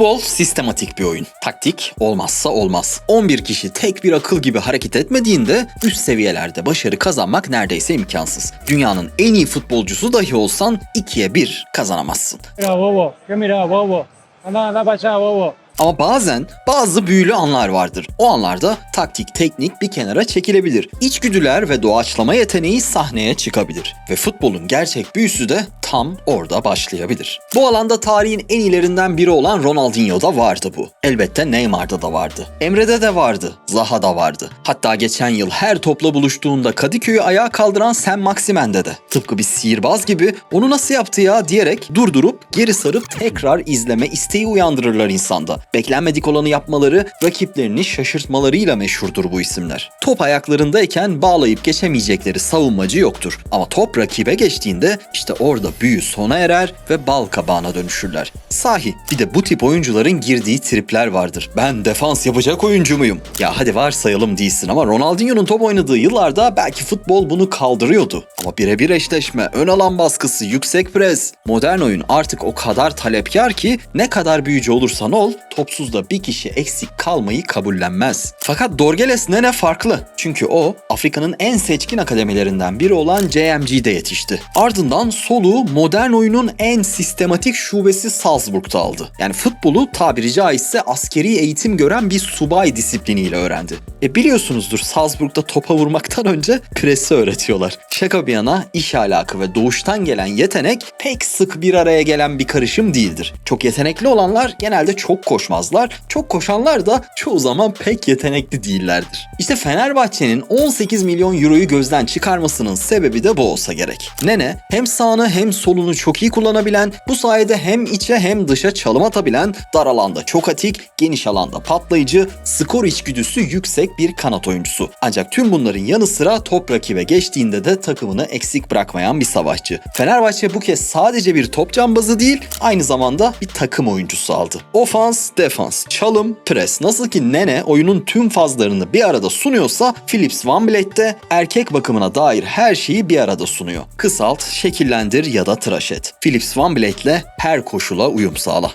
Futbol sistematik bir oyun. Taktik olmazsa olmaz. 11 kişi tek bir akıl gibi hareket etmediğinde üst seviyelerde başarı kazanmak neredeyse imkansız. Dünyanın en iyi futbolcusu dahi olsan 2'ye 1 kazanamazsın. Ama bazen bazı büyülü anlar vardır. O anlarda taktik, teknik bir kenara çekilebilir. İçgüdüler ve doğaçlama yeteneği sahneye çıkabilir. Ve futbolun gerçek büyüsü de tam orada başlayabilir. Bu alanda tarihin en iyilerinden biri olan Ronaldinho'da vardı bu. Elbette Neymar'da da vardı. Emre'de de vardı. Zaha'da vardı. Hatta geçen yıl her topla buluştuğunda Kadıköy'ü ayağa kaldıran Sen Maximen'de de. Tıpkı bir sihirbaz gibi onu nasıl yaptı ya diyerek durdurup geri sarıp tekrar izleme isteği uyandırırlar insanda. Beklenmedik olanı yapmaları, rakiplerini şaşırtmalarıyla meşhurdur bu isimler. Top ayaklarındayken bağlayıp geçemeyecekleri savunmacı yoktur. Ama top rakibe geçtiğinde işte orada büyü sona erer ve bal kabağına dönüşürler. Sahi bir de bu tip oyuncuların girdiği tripler vardır. Ben defans yapacak oyuncu muyum? Ya hadi varsayalım değilsin ama Ronaldinho'nun top oynadığı yıllarda belki futbol bunu kaldırıyordu. Ama birebir eşleşme, ön alan baskısı, yüksek pres. Modern oyun artık o kadar talepkar ki ne kadar büyücü olursan ol, topsuzda bir kişi eksik kalmayı kabullenmez. Fakat Dorgeles Nene farklı. Çünkü o Afrika'nın en seçkin akademilerinden biri olan JMG'de yetişti. Ardından soluğu modern oyunun en sistematik şubesi Salzburg'da aldı. Yani futbolu tabiri caizse askeri eğitim gören bir subay disipliniyle öğrendi. E biliyorsunuzdur Salzburg'da topa vurmaktan önce presi öğretiyorlar. Şaka bir yana iş alakı ve doğuştan gelen yetenek pek sık bir araya gelen bir karışım değildir. Çok yetenekli olanlar genelde çok koşmazlar. Çok koşanlar da çoğu zaman pek yetenekli değillerdir. İşte Fenerbahçe'nin 18 milyon euroyu gözden çıkarmasının sebebi de bu olsa gerek. Nene hem sağını hem solunu çok iyi kullanabilen, bu sayede hem içe hem dışa çalım atabilen, dar alanda çok atik, geniş alanda patlayıcı, skor içgüdüsü yüksek bir kanat oyuncusu. Ancak tüm bunların yanı sıra top rakibe geçtiğinde de takımını eksik bırakmayan bir savaşçı. Fenerbahçe bu kez sadece bir top cambazı değil, aynı zamanda bir takım oyuncusu aldı. Ofans, defans, çalım, pres. Nasıl ki Nene oyunun tüm fazlarını bir arada sunuyorsa, Philips Van Vliet de erkek bakımına dair her şeyi bir arada sunuyor. Kısalt, şekillendir ya da tıraş et. Philips Van Vliet'le her koşula uyum sağla.